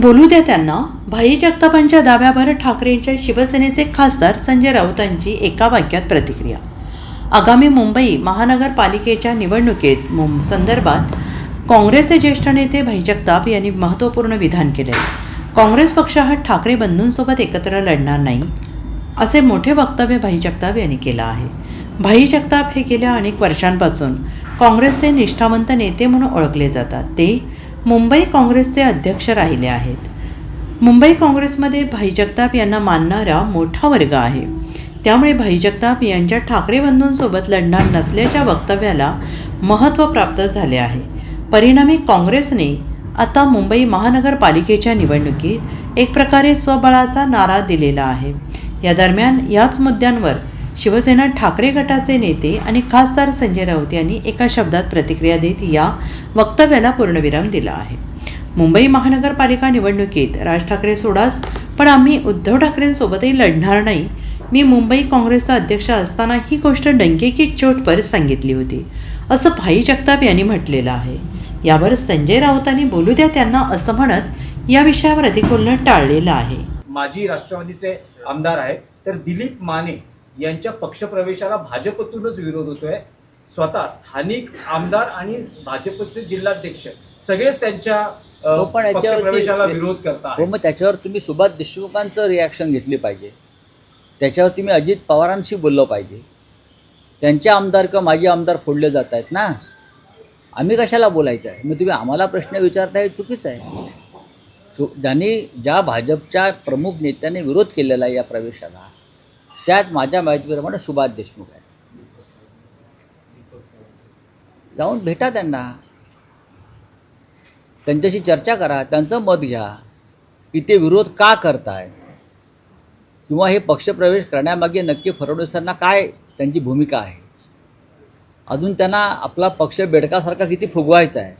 बोलू द्या त्यांना. भाई जगतापांच्या दाव्यावर ठाकरेंच्या शिवसेनेचे खासदार संजय राऊतांची एका वाक्यात प्रतिक्रिया. आगामी मुंबई महानगरपालिकेच्या निवडणुकीत मुं संदर्भात काँग्रेसचे ज्येष्ठ नेते भाई जगताप यांनी महत्त्वपूर्ण विधान केले काँग्रेस पक्ष हा ठाकरे बंधूंसोबत एकत्र लढणार नाही असे मोठे वक्तव्य भाई जगताप यांनी केलं आहे. भाई जगताप हे गेल्या अनेक वर्षांपासून काँग्रेसचे निष्ठावंत नेते म्हणून ओळखले जातात. ते मुंबई काँग्रेसचे अध्यक्ष राहिले आहेत. मुंबई काँग्रेसमध्ये भाई जगताप यांना मानणारा मोठा वर्ग आहे. त्यामुळे भाई जगताप यांच्या ठाकरे बंधूंसोबत लढणार नसल्याच्या वक्तव्याला महत्त्व प्राप्त झाले आहे. परिणामी काँग्रेसने आता मुंबई महानगरपालिकेच्या निवडणुकीत एक प्रकारे स्वबळाचा नारा दिलेला आहे. या दरम्यान याच मुद्द्यांवर शिवसेना ठाकरे गटाचे नेते आणि खासदार संजय राऊत यांनी एका शब्दात प्रतिक्रिया देत या वक्तव्याला पूर्णविराम दिला आहे. मुंबई महानगरपालिका निवडणुकीत राज ठाकरे सोडास पण आम्ही उद्धव ठाकरेंसोबतही लढणार नाही. मी मुंबई काँग्रेसचा अध्यक्ष असताना ही गोष्ट डंकेकी चोटपर सांगितली होती असं भाई जगताप यांनी म्हटलेलं आहे. यावर संजय राऊतांनी बोलू द्या त्यांना असं म्हणत या विषयावर अधिक बोलणं टाळलेलं आहे. माजी राष्ट्रवादीचे आमदार आहेत तर दिलीप माने यांच्या पक्षप्रवेशाला भाजपतूनच विरोध होतोय. स्वतः स्थानिक आमदार आणि भाजपचे जिल्हाध्यक्ष सगळेच त्यांच्या हो, पण पक्षप्रवेशाला विरोध करत हो मग त्याच्यावर तुम्ही सुभाष देशमुखांचं रिॲक्शन घेतली पाहिजे. त्याच्यावर तुम्ही अजित पवारांशी बोललं पाहिजे. त्यांचे आमदार किंवा माझे आमदार फोडले जात आहेत ना? आम्ही कशाला बोलायचं आहे? मग तुम्ही आम्हाला प्रश्न विचारता हे चुकीचं आहे. सु ज्यांनी ज्या भाजपच्या प्रमुख नेत्यांनी विरोध केलेला आहे या प्रवेशाला त्यात माझ्या माहितीप्रमाणे सुभाष देशमुख आहे जाऊन भेटा त्यांना. त्यांच्याशी चर्चा करा त्यांचं मत घ्या. की ते विरोध का करतायत किंवा हे पक्षप्रवेश करण्यामागे नक्की फडणवीसांना काय त्यांची भूमिका आहे? अजून त्यांना आपला पक्ष बेडकासारखा किती फुगवायचा आहे?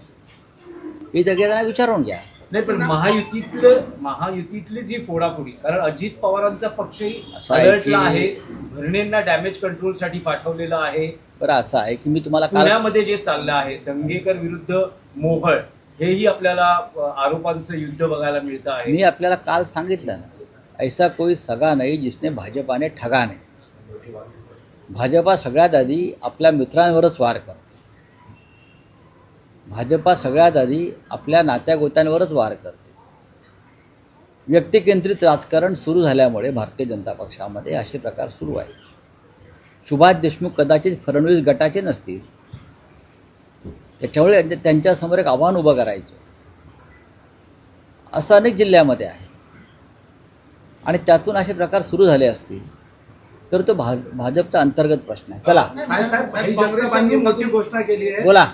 हे सगळे त्यांना विचारून घ्या. नाही पण महायुतीत महायुतीतलीच ही फोडाफोडी. कारण अजित पवारांचा पक्षही असं आहे अलर्टला की- आहे. भरणेंना डॅमेज कंट्रोलसाठी पाठवलेलं आहे. बरं असं आहे की मी तुम्हाला काल पुण्यामध्ये जे चाललं आहे दंगेकर विरुद्ध मोहळ हेही आपल्याला अ, आरोपांचं युद्ध बघायला मिळतं आहे. मी आपल्याला काल सांगितलं ना ऐसा कोई सगा नाही जिसने भाजपाने ठगा नाही. भाजपा सगळ्यात आधी आपल्या मित्रांवरच वार करते. भाजपा सगळ्यात आधी आपल्या नात्यागोत्यांवरच वार करते. व्यक्तिकेंद्रित राजकारण सुरू झाल्यामुळे भारतीय जनता पक्षामध्ये असे प्रकार सुरू आहेत. सुभाष देशमुख कदाचित फडणवीस गटाचे नसतील. त्याच्यामुळे त्यांच्यासमोर एक आव्हान उभं करायचं. असं अनेक जिल्ह्यामध्ये आहे. आणि त्यातून असे प्रकार सुरू झाले असतील. तर तो भा भाजपचा अंतर्गत प्रश्न आहे. चला. साहेब मोठी घोषणा केली आहे. बोला.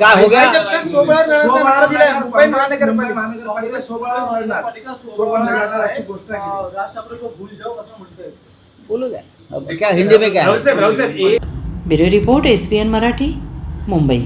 काय हो गया? बोलो द्या. अब क्या हिंदी में क्या bureau report S P N Marathi Mumbai.